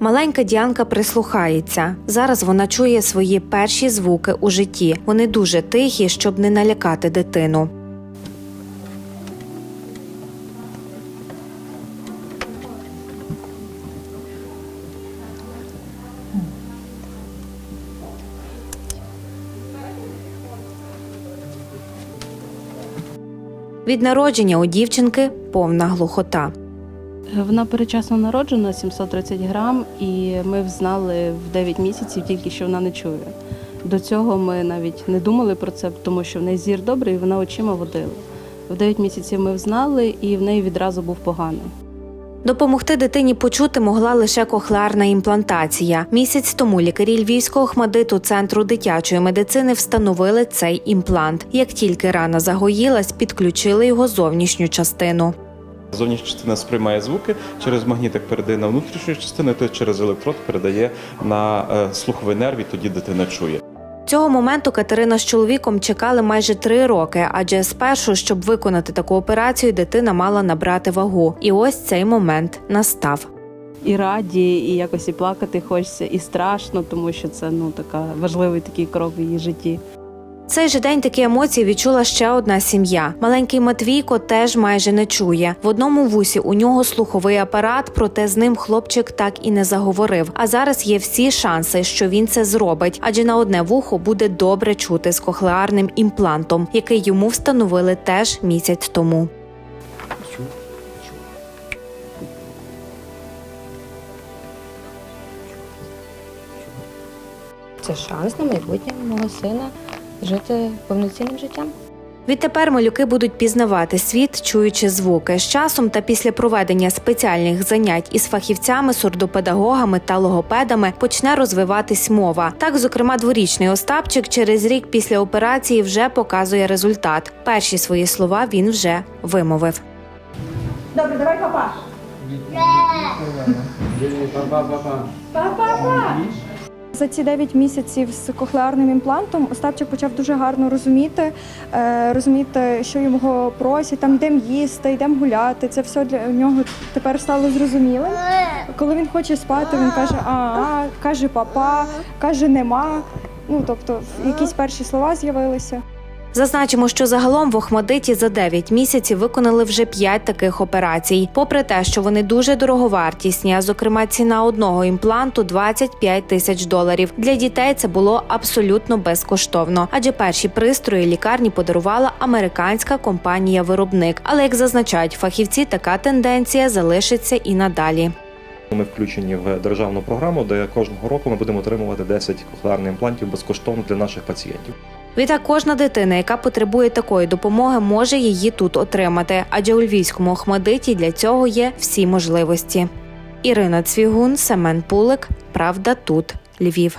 Маленька Діанка прислухається. Зараз вона чує свої перші звуки у житті. Вони дуже тихі, щоб не налякати дитину. Від народження у дівчинки повна глухота. Вона перечасно народжена, 730 грам, і ми взнали в 9 місяців тільки, що вона не чує. До цього ми навіть не думали про це, тому що в неї зір добрий, і вона очима водила. В 9 місяців ми взнали, і в неї відразу був поганий. Допомогти дитині почути могла лише кохлеарна імплантація. Місяць тому лікарі Львівського хмадиту центру дитячої медицини встановили цей імплант. Як тільки рана загоїлась, підключили його зовнішню частину. Зовнішня частина сприймає звуки, через магнітик передає на внутрішню частину, то через електрод передає на е, слуховий нерв, і тоді дитина чує. Цього моменту Катерина з чоловіком чекали майже три роки, адже спершу, щоб виконати таку операцію, дитина мала набрати вагу. І ось цей момент настав. І раді, і якось і плакати хочеться, і страшно, тому що це ну така важливий такий крок в її житті. Цей же день такі емоції відчула ще одна сім'я. Маленький Матвійко теж майже не чує. В одному вусі у нього слуховий апарат, проте з ним хлопчик так і не заговорив. А зараз є всі шанси, що він це зробить, адже на одне вухо буде добре чути з кохлеарним імплантом, який йому встановили теж місяць тому. Це шанс на майбутнє мого сина жити повноцінним життям. Відтепер малюки будуть пізнавати світ, чуючи звуки. З часом та після проведення спеціальних занять із фахівцями, сурдопедагогами та логопедами почне розвиватись мова. Так, зокрема, дворічний Остапчик через рік після операції вже показує результат. Перші свої слова він вже вимовив. Добре, давай папа. За ці 9 місяців з кохлеарним імплантом Остапчик почав дуже гарно розуміти, е, розуміти, що його просять, там йдемо їсти, йдемо гуляти. Це все для нього тепер стало зрозумілим. Коли він хоче спати, він каже а, а каже папа, каже нема. Ну тобто, якісь перші слова з'явилися. Зазначимо, що загалом в Охмадиті за 9 місяців виконали вже 5 таких операцій. Попри те, що вони дуже дороговартісні, а зокрема ціна одного імпланту 25 тисяч доларів. Для дітей це було абсолютно безкоштовно, адже перші пристрої лікарні подарувала американська компанія-виробник. Але як зазначають фахівці, така тенденція залишиться і надалі. Ми включені в державну програму, де кожного року ми будемо отримувати 10 кохлеарних імплантів безкоштовно для наших пацієнтів. Відтак кожна дитина, яка потребує такої допомоги, може її тут отримати, адже у львівському Охмадиті для цього є всі можливості. Ірина Цвігун, Семен Пулик. Правда, тут Львів.